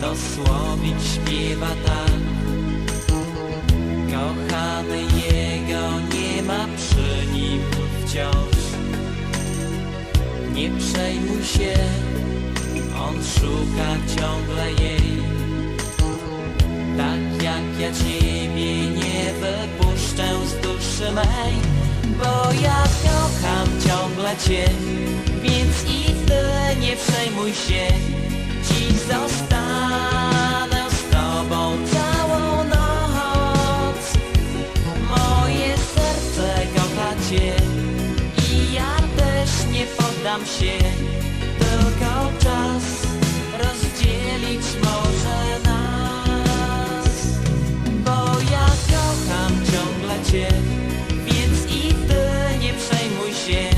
Słowik śpiewa tak. Kochany jego nie ma przy nim wciąż. Nie przejmuj się, on szuka ciągle jej. Tak jak ja ciebie nie wypuszczę z duszy mej Bo ja kocham ciągle cię Więc i ty nie przejmuj się I ja też nie poddam się. Tylko czas rozdzielić może nas. Bo ja kocham ciągle cię Więc i ty nie przejmuj się.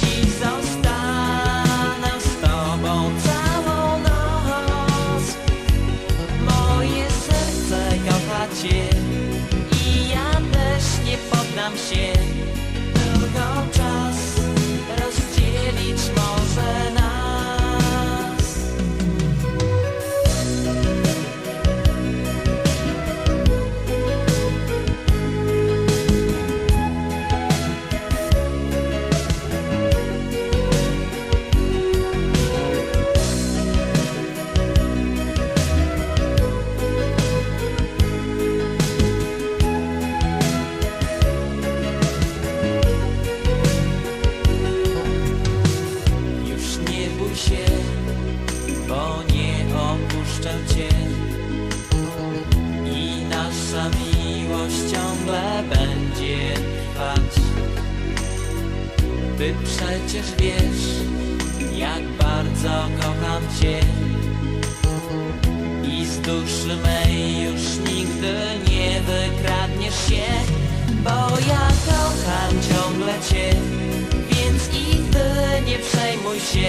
Dziś zostanę z tobą całą noc. Moje serce kocha cię. I ja też nie poddam się się, bo nie opuszczę cię. I nasza miłość ciągle będzie trwać. Ty przecież wiesz, jak bardzo kocham cię. I z duszy mej już nigdy nie wykradniesz się Bo ja kocham ciągle cię. Więc i nie przejmuj się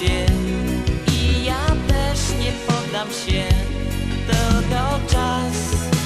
cię i ja też nie poddam się. To, to czas.